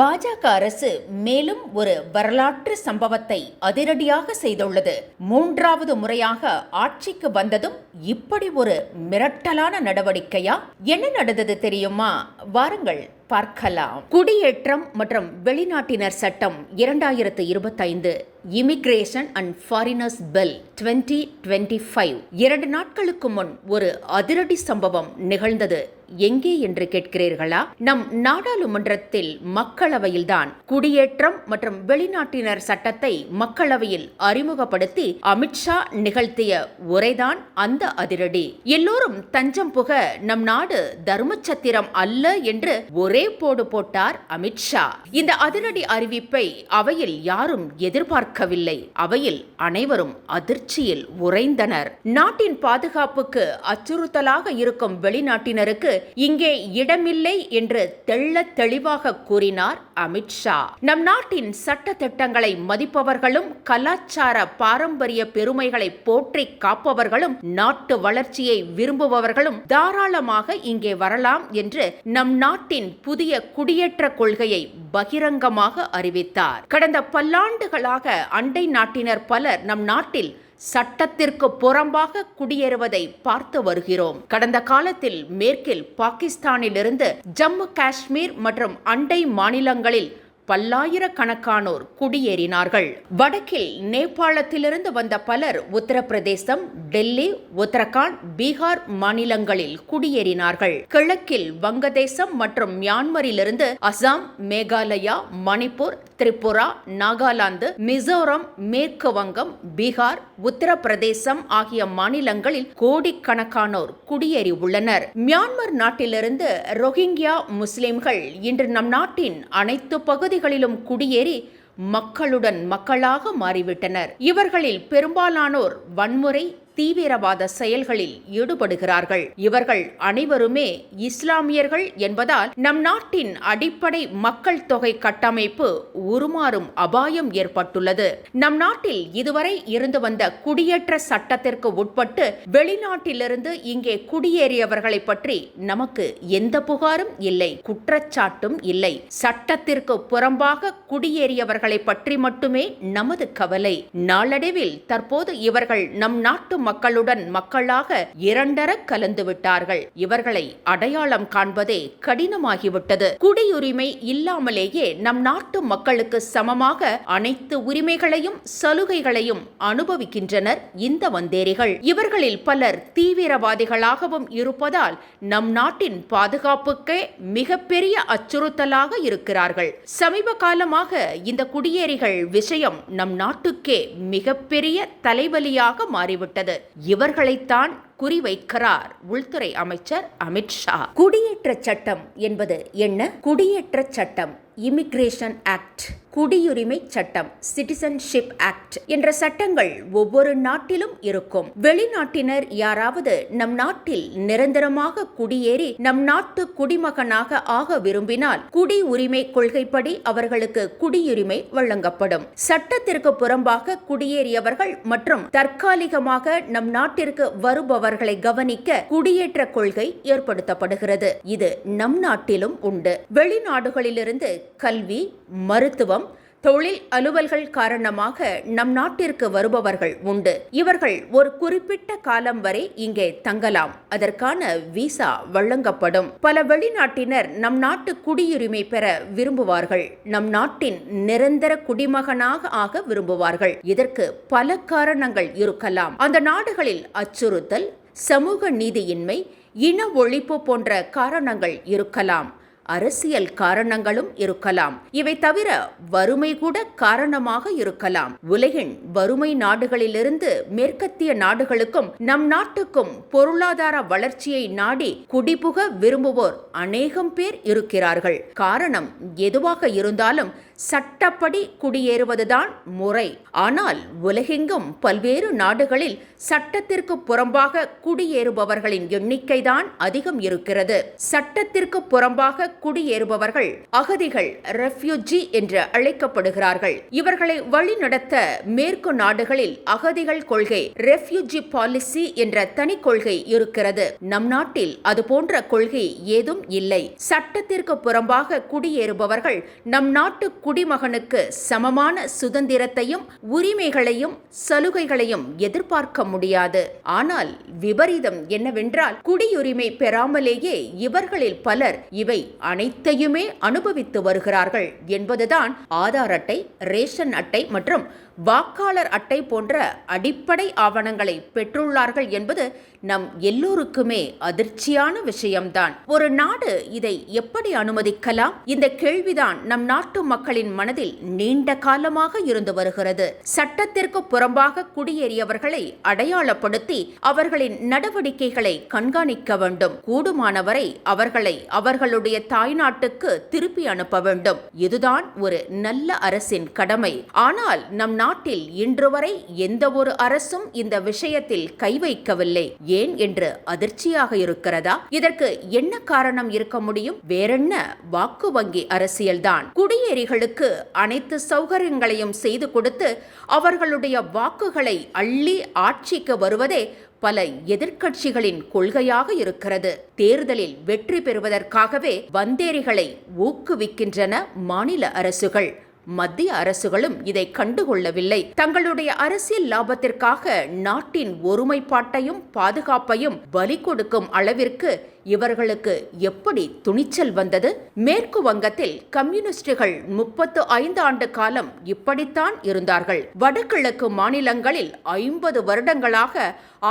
பாஜக அரசு மேலும் ஒரு வரலாற்று சம்பவத்தை அதிரடியாக செய்துள்ளது. மூன்றாவது முறையாக ஆட்சிக்கு வந்ததும் இப்படி ஒரு மிரட்டலான நடவடிக்கையா? என்ன நடந்தது தெரியுமா? வாருங்கள். பார்க்கலாம். குடியேற்றம் மற்றும் வெளிநாட்டினர் சட்டம் இரண்டாயிரத்து இருபத்தைந்து immigration and foreigners bill twenty twenty five இரண்டு நாட்களுக்கு முன் ஒரு அதிரடி சம்பவம் நிகழ்ந்தது. எங்கே என்று கேட்கிறீர்களா? நம் நாடாளுமன்றத்தில் மக்களவையில்தான். குடியேற்றம் மற்றும் வெளிநாட்டினர் சட்டத்தை மக்களவையில் அறிமுகப்படுத்தி அமித்ஷா நிகழ்த்திய உரைதான் அந்த அதிரடி. எல்லோரும் தஞ்சம் புக நம் நாடு தர்மச்சத்திரம் அல்ல என்று ஒரே ஒரே போடு போட்டார் அமித்ஷா இந்த அதிரடி அறிவிப்பை அவையில் யாரும் எதிர்பார்க்கவில்லை. அவையில் அனைவரும் அதிர்ச்சியில் உறைந்தனர். நாட்டின் பாதுகாப்புக்கு அச்சுறுத்தலாக இருக்கும் வெளிநாட்டினருக்கு இங்கே இடமில்லை என்று தெள்ள தெளிவாக கூறினார் அமித்ஷா நம் நாட்டின் சட்ட திட்டங்களை மதிப்பவர்களும் கலாச்சார பாரம்பரிய பெருமைகளை போற்றி காப்பவர்களும் நாட்டு வளர்ச்சியை விரும்புபவர்களும் தாராளமாக இங்கே வரலாம் என்று நம் நாட்டின் புதிய குடியேற்ற கொள்கையை பகிரங்கமாக அறிவித்தார். கடந்த பல்லாண்டுகளாக அண்டை நாட்டினர் பலர் நம் நாட்டில் சட்டத்திற்கு புறம்பாக குடியேறுவதை பார்த்து வருகிறோம். கடந்த காலத்தில் மேற்கில் பாகிஸ்தானிலிருந்து ஜம்மு காஷ்மீர் மற்றும் அண்டை மாநிலங்களில் பல்லாயிரக்கணக்கானோர் குடியேறினார்கள். வடக்கில் நேபாளத்திலிருந்து வந்த பலர் உத்தரப்பிரதேசம் டெல்லி உத்தரகாண்ட் பீகார் மாநிலங்களில் குடியேறினார்கள். கிழக்கில் வங்கதேசம் மற்றும் மியான்மரிலிருந்து அசாம் மேகாலயா மணிப்பூர் திரிபுரா நாகாலாந்து மிசோரம் மேற்கு வங்கம் பீகார் உத்தரப்பிரதேசம் ஆகிய மாநிலங்களில் கோடிக்கணக்கானோர் குடியேறி உள்ளனர். மியான்மர் நாட்டிலிருந்து ரோஹிங்கியா முஸ்லிம்கள் இன்று நம் நாட்டின் அனைத்து பகுதிகளிலும் குடியேறி மக்களுடன் மக்களாக மாறிவிட்டனர். இவர்களில் பெரும்பாலானோர் வன்முறை தீவிரவாத செயல்களில் ஈடுபடுகிறார்கள். இவர்கள் அனைவருமே இஸ்லாமியர்கள் என்பதால் நம் நாட்டின் அடிப்படை மக்கள் தொகை கட்டமைப்பு உருமாறும் அபாயம் ஏற்பட்டுள்ளது. நம் நாட்டில் இதுவரை இருந்து வந்த குடியேற்ற சட்டத்திற்கு உட்பட்டு வெளிநாட்டிலிருந்து இங்கே குடியேறியவர்களை பற்றி நமக்கு எந்த புகாரும் இல்லை குற்றச்சாட்டும் இல்லை. சட்டத்திற்கு புறம்பாக குடியேறியவர்களை பற்றி மட்டுமே நமது கவலை. நாளடைவில் தற்போது இவர்கள் நம் நாட்டு மக்களுடன் மக்களாக இரண்டர கலந்து விட்டார்கள். இவர்களை அடையாளம் காண்பதே கடினமாகிவிட்டது. குடியுரிமை இல்லாமலேயே நம் நாட்டு மக்களுக்கு சமமாக அனைத்து உரிமைகளையும் சலுகைகளையும் அனுபவிக்கின்றனர் இந்த வந்தேரிகள். இவர்களில் பலர் தீவிரவாதிகளாகவும் இருப்பதால் நம் நாட்டின் பாதுகாப்புக்கே மிகப்பெரிய அச்சுறுத்தலாக இருக்கிறார்கள். சமீப காலமாக இந்த குடியேறிகள் விஷயம் நம் நாட்டுக்கே மிகப்பெரிய தலைவலியாக மாறிவிட்டது. இவர்களைத்தான் குறிவைக்கிறார் உள்துறை அமைச்சர் அமித்ஷா குடியேற்ற சட்டம் என்பது என்ன? குடியேற்ற சட்டம். இமிக்ரேஷன் ஆக்ட் குடியுரிமை சட்டம் சிட்டிசன்ஷிப் ஆக்ட் என்ற சட்டங்கள் ஒவ்வொரு நாட்டிலும் இருக்கும். வெளிநாட்டினர் யாராவது நம் நாட்டில் நிரந்தரமாக குடியேறி நம் நாட்டு குடிமகனாக ஆக விரும்பினால் குடியுரிமை கொள்கைப்படி அவர்களுக்கு குடியுரிமை வழங்கப்படும். சட்டத்திற்கு புறம்பாக குடியேறியவர்கள் மற்றும் தற்காலிகமாக நம் நாட்டிற்கு வருபவர்களை கவனிக்க குடியேற்ற கொள்கை ஏற்படுத்தப்படுகிறது. இது நம் நாட்டிலும் உண்டு. வெளிநாடுகளிலிருந்து கல்வி மருத்துவம் தொழில் அலுவல்கள் காரணமாக நம் நாட்டிற்கு வருபவர்கள் உண்டு. இவர்கள் ஒரு குறிப்பிட்ட காலம் வரை இங்கே தங்கலாம். அதற்கான விசா வழங்கப்படும். பல வெளிநாட்டினர் நம் நாட்டு குடியுரிமை பெற விரும்புவார்கள். நம் நாட்டின் நிரந்தர குடிமகனாக ஆக விரும்புவார்கள். இதற்கு பல காரணங்கள் இருக்கலாம். அந்த நாடுகளில் அச்சுறுத்தல் சமூக நீதியின்மை இன ஒழிப்பு போன்ற காரணங்கள் இருக்கலாம். அரசியல் காரணங்களும் இருக்கலாம். இவை தவிர வறுமை கூட காரணமாக இருக்கலாம். உலகின் வறுமை நாடுகளிலிருந்து மேற்கத்திய நாடுகளுக்கும் நம் நாட்டுக்கும் பொருளாதார வளர்ச்சியை நாடி குடிபுக விரும்புவோர் அநேகம் பேர் இருக்கிறார்கள். காரணம் எதுவாக இருந்தாலும் சட்டப்படி குடியேறுவதுதான் முறை. ஆனால் உலகெங்கும் பல்வேறு நாடுகளில் சட்டத்திற்கு புறம்பாக குடியேறுபவர்களின் எண்ணிக்கைதான் அதிகம் இருக்கிறது. சட்டத்திற்கு புறம்பாக குடியேறுபவர்கள் அகதிகள் ரெஃப்யூஜி என்று அழைக்கப்படுகிறார்கள். இவர்களை வழிநடத்த மேற்கு நாடுகளில் அகதிகள் கொள்கை ரெஃப்யூஜி பாலிசி என்ற தனி கொள்கை இருக்கிறது. நம் நாட்டில் அது போன்ற கொள்கை ஏதும் இல்லை. சட்டத்திற்கு புறம்பாக குடியேறுபவர்கள் நம் நாட்டு குடிமகனுக்கு சமமான சுதந்திரத்தையும் உரிமைகளையும் சலுகைகளையும் எதிர்பார்க்க முடியாது. ஆனால் விபரீதம் என்னவென்றால் குடியுரிமை பெறாமலேயே இவர்களில் பலர் இவை அனைத்தையுமே அனுபவித்து வருகிறார்கள் என்பதுதான் ஆதார் அட்டை ரேஷன் அட்டை மற்றும் வாக்காளர் அட்டை போன்ற அடிப்படை ஆவணங்களை பெற்றுள்ளார்கள் என்பது நம் எல்லோருக்குமே அதிர்ச்சியான விஷயம்தான். ஒரு நாடு இதை எப்படி அனுமதிக்கலாம்? இந்த கேள்விதான் நம் நாட்டு மக்களின் மனதில் நீண்ட காலமாக இருந்து வருகிறது. சட்டத்திற்கு புறம்பாக குடியேறியவர்களை அடையாளப்படுத்தி அவர்களின் நடவடிக்கைகளை கண்காணிக்க வேண்டும். கூடுமானவரை அவர்களை அவர்களுடைய தாய்நாட்டுக்கு திருப்பி அனுப்ப வேண்டும். இதுதான் ஒரு நல்ல அரசின் கடமை. ஆனால் நம் நாட்டில் இன்று வரை எந்த ஒரு அரசும் இந்த விஷயத்தில் கை வைக்கவில்லை. ஏன் என்று அதிர்ச்சியாக இருக்கிறதா? இதற்கு என்ன காரணம் இருக்க முடியும்? வேறென்ன? வாக்கு வங்கி அரசியல்தான். குடியேறிகளுக்கு அனைத்து சௌகரியங்களையும் செய்து கொடுத்து அவர்களுடைய வாக்குகளை அள்ளி ஆட்சிக்கு வருவதே பல எதிர்க்கட்சிகளின் கொள்கையாக இருக்கிறது. தேர்தலில் வெற்றி பெறுவதற்காகவே வந்தேரிகளை ஊக்குவிக்கின்றன மாநில அரசுகள். மத்திய அரசுகளும் இதை கண்டுகொள்ளவில்லை. தங்களுடைய அரசியல் லாபத்திற்காக நாட்டின் ஒருமைப்பாட்டையும் பாதுகாப்பையும் பலி கொடுக்கும் அளவிற்கு இவர்களுக்கு எப்படி துணிச்சல் வந்தது? மேற்கு வங்கத்தில் கம்யூனிஸ்டுகள் முப்பத்து ஐந்து ஆண்டு காலம் இப்படித்தான் இருந்தார்கள். வடகிழக்கு மாநிலங்களில் ஐம்பது வருடங்களாக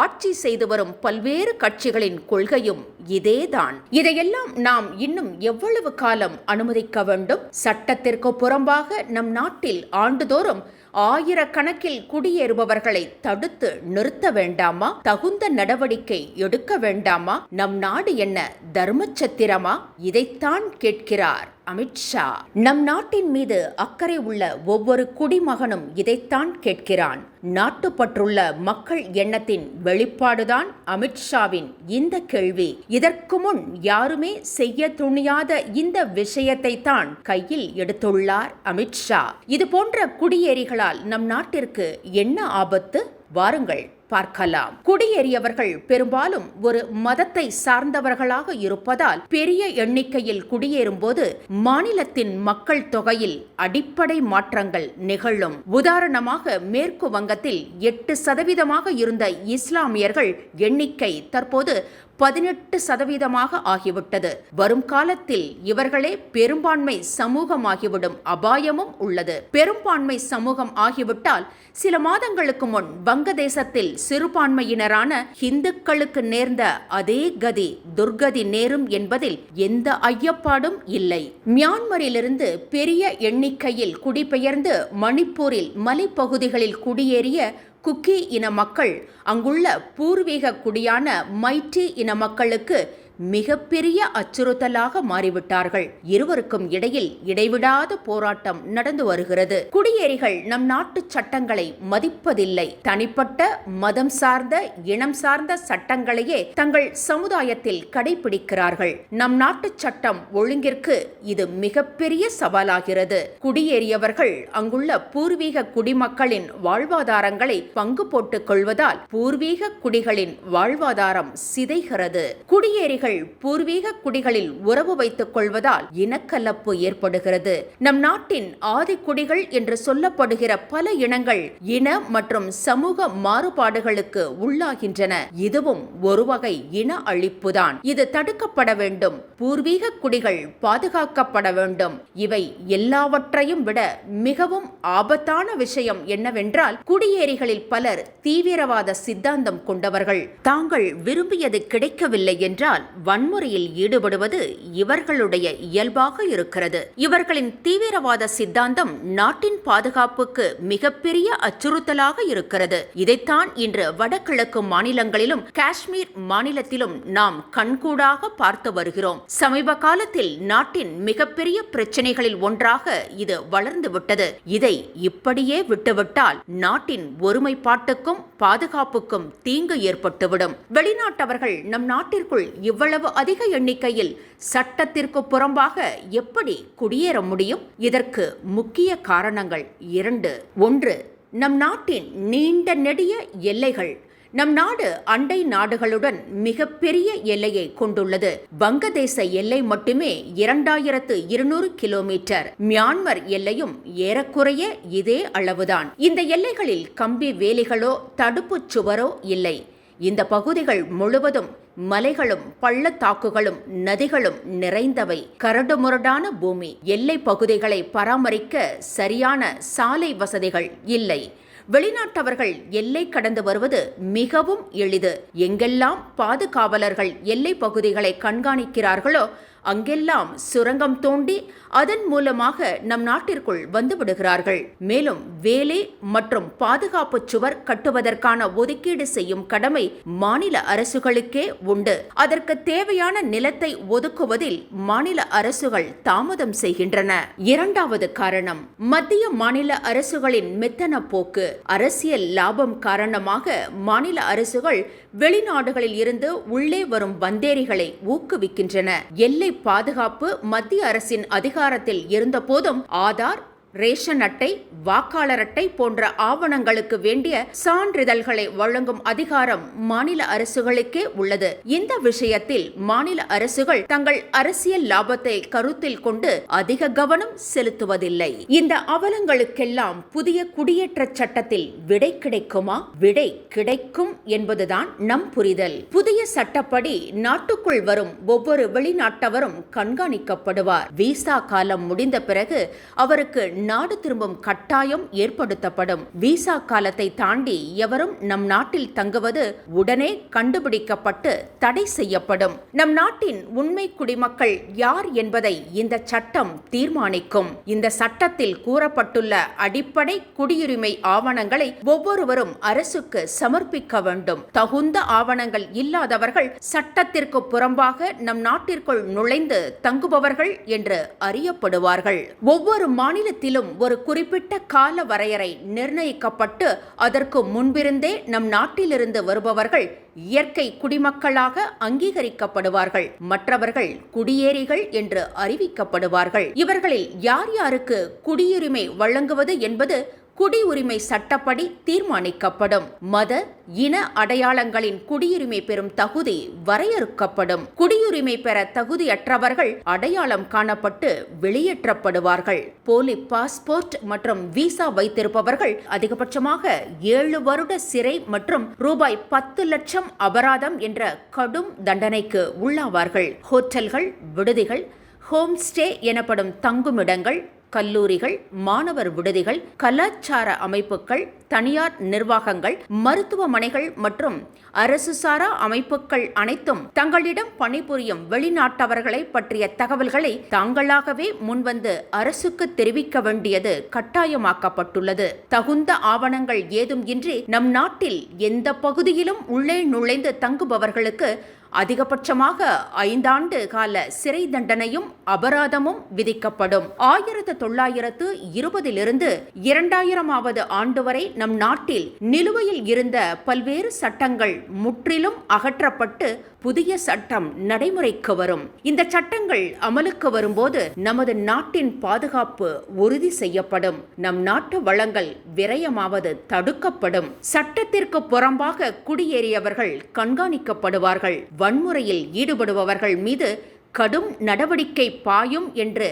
ஆட்சி செய்து வரும் பல்வேறு கட்சிகளின் கொள்கையும் இதேதான். இதையெல்லாம் நாம் இன்னும் எவ்வளவு காலம் அனுமதிக்க வேண்டும்? சட்டத்திற்கு புறம்பாக நம் நாட்டில் ஆண்டுதோறும் ஆயிரக்கணக்கில் குடியேறுபவர்களை தடுத்து நிறுத்த வேண்டாமா? தகுந்த நடவடிக்கை எடுக்க வேண்டாமா? நம் நாடு என்ன தர்மச்சத்திரமா? இதைத்தான் கேட்கிறார். அமித்ஷா. நம் நாட்டின் மீது அக்கறை உள்ள ஒவ்வொரு குடிமகனும் இதைத்தான் கேட்கிறான். நாட்டுப்பற்றுள்ள மக்கள் எண்ணத்தின் வெளிப்பாடுதான் அமித்ஷாவின் இந்த கேள்வி. இதற்கு முன் யாருமே செய்ய துணியாத இந்த விஷயத்தை தான் கையில் எடுத்துள்ளார் அமித்ஷா. இது போன்ற குடியேறிகளால் நம் நாட்டிற்கு என்ன ஆபத்து? வாருங்கள். பார்க்கலாம். குடியேறியவர்கள் பெரும்பாலும் ஒரு மதத்தை சார்ந்தவர்களாக இருப்பதால் பெரிய எண்ணிக்கையில் குடியேறும் போது மாநிலத்தின் மக்கள் தொகையில் அடிப்படை மாற்றங்கள் நிகழும். உதாரணமாக மேற்கு வங்கத்தில் எட்டு சதவீதமாக இருந்த இஸ்லாமியர்கள் எண்ணிக்கை தற்போது பதினெட்டு சதவீதமாக ஆகிவிட்டது. வரும் காலத்தில் இவர்களே பெரும்பான்மை சமூகமாகிவிடும் அபாயமும் உள்ளது. பெரும்பான்மை சமூகம் ஆகிவிட்டால் சில மாதங்களுக்கு முன் வங்கதேசத்தில் சிறுபான்மையினரான இந்துக்களுக்கு நேர்ந்த அதே கதி துர்கதி நேரும் என்பதில் எந்த ஐயப்பாடும் இல்லை. மியான்மரிலிருந்து பெரிய எண்ணிக்கையில் குடிபெயர்ந்து மணிப்பூரில் மலைப்பகுதிகளில் குடியேறிய குக்கி இன மக்கள் அங்குள்ள பூர்வீக குடியான மைட்டி இன மக்களுக்கு மிகப்பெரிய அச்சுறுத்தலாக மாறிவிட்டார்கள். இருவருக்கும் இடையில் இடைவிடாத போராட்டம் நடந்து வருகிறது. குடியேறிகள் நம் நாட்டு சட்டங்களை மதிப்பதில்லை. தனிப்பட்ட மதம் சார்ந்த இனம் சார்ந்த சட்டங்களையே தங்கள் சமுதாயத்தில் கடைபிடிக்கிறார்கள். நம் நாட்டு சட்டம் ஒழுங்கிற்கு இது மிகப்பெரிய சவாலாகிறது. குடியேறியவர்கள் அங்குள்ள பூர்வீக குடிமக்களின் வாழ்வாதாரங்களை பங்கு போட்டுக் கொள்வதால் பூர்வீக குடிகளின் வாழ்வாதாரம் சிதைகிறது. குடியேறிகள் பூர்வீக குடிகளில் உறவு வைத்துக் கொள்வதால் இனக்கலப்பு ஏற்படுகிறது. நம் நாட்டின் ஆதிக்குடிகள் என்று சொல்லப்படுகிற பல இனங்கள் இன மற்றும் சமூக மாறுபாடுகளுக்கு உள்ளாகின்றன. இதுவும் ஒரு வகை இன அழிப்புதான். இது தடுக்கப்பட வேண்டும். பூர்வீக குடிகள் பாதுகாக்கப்பட வேண்டும். இவை எல்லாவற்றையும் விட மிகவும் ஆபத்தான விஷயம் என்னவென்றால் குடியேறிகளில் பலர் தீவிரவாத சித்தாந்தம் கொண்டவர்கள். தாங்கள் விரும்பியது கிடைக்கவில்லை என்றால் வன்முறையில் ஈடுபடுவது இவர்களுடைய இயல்பாக இருக்கிறது. இவர்களின் தீவிரவாத சித்தாந்தம் நாட்டின் பாதுகாப்புக்கு மிகப்பெரிய அச்சுறுத்தலாக இருக்கிறது. இதைத்தான் இன்று வடகிழக்கு மாநிலங்களிலும் காஷ்மீர் மாநிலத்திலும் நாம் கண்கூடாக பார்த்து வருகிறோம். சமீப காலத்தில் நாட்டின் மிகப்பெரிய பிரச்சனைகளில் ஒன்றாக இது வளர்ந்து விட்டது. இதை இப்படியே விட்டுவிட்டால் நாட்டின் ஒருமைப்பாட்டுக்கும் பாதுகாப்புக்கும் தீங்கு ஏற்பட்டுவிடும். வெளிநாட்டவர்கள் நம் நாட்டிற்குள் இவ்வளவு அதிக எண்ணிக்கையில் சட்டத்திற்கு புறம்பாக எப்படி குடியேற முடியும்? இதற்கு முக்கிய காரணங்கள் இரண்டு. ஒன்று நம் நாட்டின் நீண்ட நெடிய எல்லைகள். நம் நாடு அண்டை நாடுகளுடன் மிகப்பெரிய எல்லையை கொண்டுள்ளது. வங்கதேச எல்லை மட்டுமே இரண்டாயிரத்து இருநூறு கிலோமீட்டர். மியான்மர் எல்லையும் ஏறக்குறைய இதே அளவுதான். இந்த எல்லைகளில் கம்பி வேலிகளோ தடுப்புச் சுவரோ இல்லை. இந்த பகுதிகள் முழுவதும் மலைகளும் பள்ளத்தாக்குகளும் நதிகளும் நிறைந்தவை. கரடுமுரடான பூமி. எல்லை பகுதிகளை பராமரிக்க சரியான சாலை வசதிகள் இல்லை. வெளிநாட்டவர்கள் எல்லை கடந்து வருவது மிகவும் எளிது. எங்கெல்லாம் பாதுகாவலர்கள் எல்லை பகுதிகளை கண்காணிக்கிறார்களோ அங்கெல்லாம் சுரங்கம் தோண்டி அதன் மூலமாக நம் நாட்டிற்குள் வந்துவிடுகிறார்கள். மேலும் வேலை மற்றும் பாதுகாப்பு சுவர் கட்டுவதற்கான ஒதுக்கீடு செய்யும் கடமை மாநில அரசுகளுக்கே உண்டு. அதற்கு தேவையான நிலத்தை ஒதுக்குவதில் மாநில அரசுகள் தாமதம் செய்கின்றன. இரண்டாவது காரணம் மத்திய மாநில அரசுகளின் மெத்தன போக்கு. அரசியல் லாபம் காரணமாக மாநில அரசுகள் வெளிநாடுகளில் இருந்து உள்ளே வரும் வந்தேரிகளை ஊக்குவிக்கின்றன. எல்லை பாதுகாப்பு மத்திய அரசின் அதிகாரத்தில் இருந்தபோதும் ஆதார் ரேஷன் அட்டை வாக்காளர் அட்டை போன்ற ஆவணங்களுக்கு வேண்டிய சான்றிதழ்களை வழங்கும் அதிகாரம் மாநில அரசுகளுக்கே உள்ளது. இந்த விஷயத்தில் மாநில அரசுகள் தங்கள் அரசியல் லாபத்தை கருத்தில் கொண்டு அதிக கவனம் செலுத்துவதில்லை. இந்த அவலங்களுக்கெல்லாம் புதிய குடியேற்ற சட்டத்தில் விடை கிடைக்குமா? விடை கிடைக்கும் என்பதுதான் நம் புரிதல். புதிய சட்டப்படி நாட்டுக்குள் வரும் ஒவ்வொரு வெளிநாட்டவரும் கண்காணிக்கப்படுவார். விசா காலம் முடிந்த பிறகு அவருக்கு நாடு திரும்பும் கட்டாயம் ஏற்படுத்தப்படும். விசா காலத்தை தாண்டி எவரும் நம் நாட்டில் தங்குவது உடனே கண்டுபிடிக்கப்பட்டு தடை செய்யப்படும். நம் நாட்டின் உண்மை குடிமக்கள் யார் என்பதை இந்த சட்டம் தீர்மானிக்கும். இந்த சட்டத்தில் கூறப்பட்டுள்ள அடிப்படை குடியுரிமை ஆவணங்களை ஒவ்வொருவரும் அரசுக்கு சமர்ப்பிக்க வேண்டும். தகுந்த ஆவணங்கள் இல்லாதவர்கள் சட்டத்திற்கு புறம்பாக நம் நாட்டிற்குள் நுழைந்து தங்குபவர்கள் என்று அறியப்படுவார்கள். ஒவ்வொரு மாநிலத்தில் மாநிலத்திலும் ஒரு குறிப்பிட்ட கால வரையறை நிர்ணயிக்கப்பட்டு அதற்கு முன்பிருந்தே நம் நாட்டிலிருந்து வருபவர்கள் இயற்கை குடிமக்களாக அங்கீகரிக்கப்படுவார்கள். மற்றவர்கள் குடியேறிகள் என்று அறிவிக்கப்படுவார்கள். இவர்களில் யார் யாருக்கு குடியுரிமை வழங்குவது என்பது குடியுரிமை சட்டப்படி தீர்மானிக்கப்படும். மத இன அடையாளங்களின் குடியுரிமை பெறும் தகுதி வரையறுக்கப்படும். குடியுரிமை பெற தகுதியற்றவர்கள் அடையாளம் காணப்பட்டு வெளியேற்றப்படுவார்கள். போலி பாஸ்போர்ட் மற்றும் விசா வைத்திருப்பவர்கள் அதிகபட்சமாக ஏழு வருட சிறை மற்றும் ரூபாய் பத்து லட்சம் அபராதம் என்ற கடும் தண்டனைக்கு உள்ளாவார்கள். ஹோட்டல்கள் விடுதிகள் ஹோம்ஸ்டே எனப்படும் தங்குமிடங்கள் கல்லூரிகள் மாணவர் விடுதிகள் கலாச்சார அமைப்புகள் தனியார் நிர்வாகங்கள் மருத்துவமனைகள் மற்றும் அரசு சாரா அமைப்புகள் அனைத்தும் தங்களிடம் பணிபுரியும் வெளிநாட்டவர்களை பற்றிய தகவல்களை தாங்களாகவே முன்வந்து அரசுக்கு தெரிவிக்க வேண்டியது கட்டாயமாக்கப்பட்டுள்ளது. தகுந்த ஆவணங்கள் ஏதும் இன்றி நம் நாட்டில் எந்த பகுதியிலும் உள்ளே நுழைந்து தங்குபவர்களுக்கு அதிகபட்சமாக ஐந்தாண்டு கால சிறை தண்டனையும் அபராதமும் விதிக்கப்படும். ஆயிரத்து தொள்ளாயிரத்து இருபதிலிருந்து இரண்டாயிரமாவது ஆண்டு வரை நம் நாட்டில் நிலுவையில் இருந்த பல்வேறு சட்டங்கள் முற்றிலும் அகற்றப்பட்டு புதிய சட்டம் நடைமுறைக்கு வரும். இந்த சட்டங்கள் அமலுக்கு வரும்போது நமது நாட்டின் பாதுகாப்பு உறுதி செய்யப்படும். நம் நாட்டு வளங்கள் விரயமாவது தடுக்கப்படும். சட்டத்திற்கு புறம்பாக குடியேறியவர்கள் கண்காணிக்கப்படுவார்கள். வன்முறையில் ஈடுபடுபவர்கள் மீது கடும் நடவடிக்கை பாயும் என்று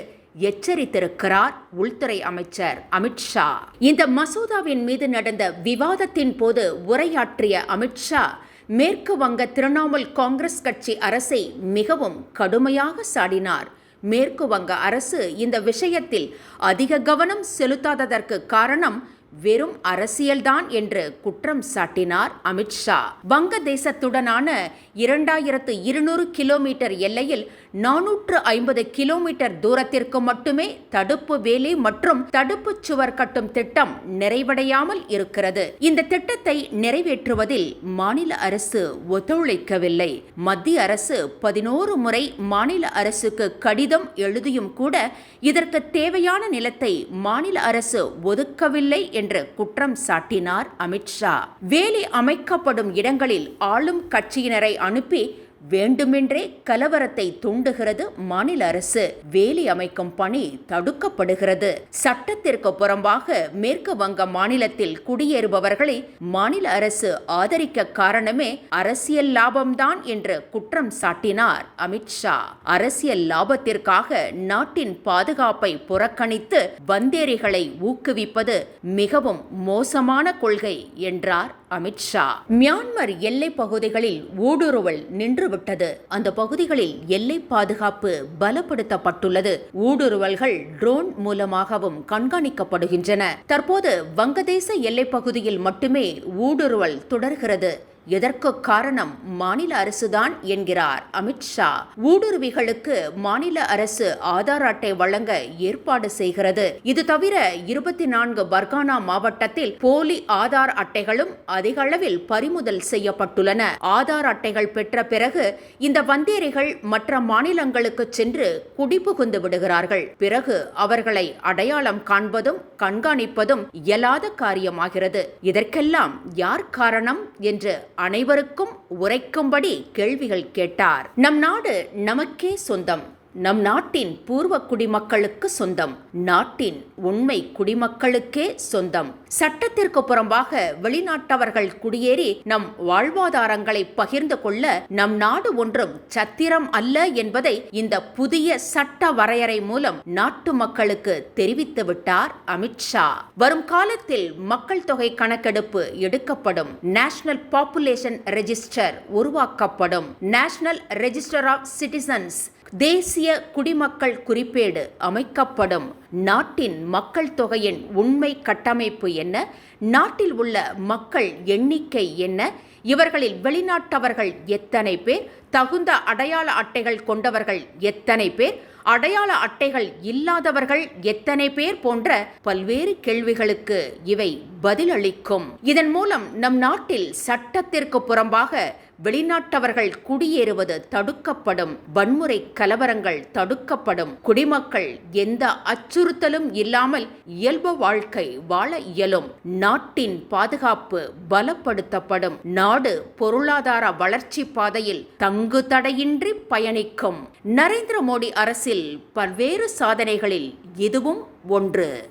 எச்சரித்திருக்கிறார் உள்துறை அமைச்சர் அமித்ஷா இந்த மசோதாவின் மீது நடந்த விவாதத்தின் போது உரையாற்றிய அமித்ஷா மேற்கு வங்க திரிணாமுல் காங்கிரஸ் கட்சி அரசை மிகவும் கடுமையாக சாடினார். மேற்கு வங்க அரசு இந்த விஷயத்தில் அதிக கவனம் செலுத்தாததற்கு காரணம் வெறும் அரசியல்தான் என்று குற்றம் சாட்டினார் அமித்ஷா வங்கதேசத்துடனான இரண்டாயிரத்து இருநூறு கிலோமீட்டர் எல்லையில் நானூற்று ஐம்பது கிலோமீட்டர் தூரத்திற்கு மட்டுமே தடுப்பு வேலி மற்றும் தடுப்பு சுவர் கட்டும் திட்டம் நிறைவடையாமல் இருக்கிறது. இந்த திட்டத்தை நிறைவேற்றுவதில் மாநில அரசு ஒத்துழைக்கவில்லை. மத்திய அரசு பதினோரு முறை மாநில அரசுக்கு கடிதம் எழுதியும் கூட இதற்கு தேவையான நிலத்தை மாநில அரசு ஒதுக்கவில்லை என்று குற்றம் சாட்டினார் அமித்ஷா. வேலி அமைக்கப்படும் இடங்களில் ஆளும் கட்சியினரை அனுப்பி வேண்டுமென்றே கலவரத்தை தூண்டுகிறது மாநில அரசு. வேலி அமைக்கும் பணி தடுக்கப்படுகிறது. சட்டத்திற்கு புறம்பாக மேற்கு வங்க மாநிலத்தில் குடியேறுபவர்களை மாநில அரசு ஆதரிக்க காரணமே அரசியல் லாபம்தான் என்று குற்றம் சாட்டினார் அமித்ஷா அரசியல் லாபத்திற்காக நாட்டின் பாதுகாப்பை புறக்கணித்து வந்தேரிகளை ஊக்குவிப்பது மிகவும் மோசமான கொள்கை என்றார் அமித்ஷா மியான்மர் எல்லை பகுதிகளில் ஊடுருவல் நின்றுவிட்டது. அந்த பகுதிகளில் எல்லை பாதுகாப்பு பலப்படுத்தப்பட்டுள்ளது. ஊடுருவல்கள் ட்ரோன் மூலமாகவும் கண்காணிக்கப்படுகின்றன. தற்போது வங்கதேச எல்லை பகுதியில் மட்டுமே ஊடுருவல் தொடர்கிறது. எதற்கு காரணம் மாநில அரசுதான் என்கிறார் அமித்ஷா ஊடுருவிகளுக்கு மாநில அரசு ஆதார் அட்டை வழங்க ஏற்பாடு செய்கிறது. இது தவிர இருபத்தி நான்கு பர்கானா மாவட்டத்தில் போலி ஆதார் அட்டைகளும் அதிக அளவில் பறிமுதல் செய்யப்பட்டுள்ளன. ஆதார் அட்டைகள் பெற்ற பிறகு இந்த வந்தேரிகள் மற்ற மாநிலங்களுக்கு சென்று குடிபுகுந்து விடுகிறார்கள். பிறகு அவர்களை அடையாளம் காண்பதும் கண்காணிப்பதும் இயலாத காரியமாகிறது. இதற்கெல்லாம் யார் காரணம் என்று அனைவருக்கும் உரைக்கும்படி கேள்விகள் கேட்டார். நம் நாடு நமக்கே சொந்தம். நம் நாட்டின் பூர்வ குடிமக்களுக்கு சொந்தம். நாட்டின் உண்மை குடிமக்களுக்கே சொந்தம். சட்டத்திற்கு புறம்பாக வெளிநாட்டவர்கள் குடியேறி நம் வாழ்வாதாரங்களை பகிர்ந்து கொள்ள நம் நாடு ஒன்றும் சத்திரம் அல்ல என்பதை இந்த புதிய சட்ட வரையறை மூலம் நாட்டு மக்களுக்கு தெரிவித்து விட்டார் அமித்ஷா வரும் காலத்தில் மக்கள் தொகை கணக்கெடுப்பு எடுக்கப்படும். நேஷனல் பாப்புலேஷன் ரெஜிஸ்டர் உருவாக்கப்படும். நேஷனல் ரெஜிஸ்டர் ஆஃப் சிட்டிசன்ஸ் தேசிய குடிமக்கள் குறிப்பேடு அமைக்கப்படும் நாட்டின் மக்கள் தொகையின் உண்மை கட்டமைப்பு என்ன? நாட்டில் உள்ள மக்கள் எண்ணிக்கை என்ன? இவர்களில் வெளிநாட்டவர்கள் எத்தனை பேர்? தகுந்த அடையாள அட்டைகள் கொண்டவர்கள் எத்தனை பேர்? அடையாள அட்டைகள் இல்லாதவர்கள் எத்தனை பேர்? போன்ற பல்வேறு கேள்விகளுக்கு இவை பதிலளிக்கும். இதன் மூலம் நம் நாட்டில் சட்டத்திற்கு புறம்பாக வெளிநாட்டவர்கள் குடியேறுவது தடுக்கப்படும். வன்முறை கலவரங்கள் தடுக்கப்படும். குடிமக்கள் எந்த அச்சுறுத்தலும் இல்லாமல் இயல்பு வாழ்க்கை வாழ இயலும். நாட்டின் பாதுகாப்பு பலப்படுத்தப்படும். நாடு பொருளாதார வளர்ச்சி பாதையில் தங்கு தடையின்றி பயணிக்கும். நரேந்திர மோடி அரசில் பல்வேறு சாதனைகளில் இதுவும் ஒன்று.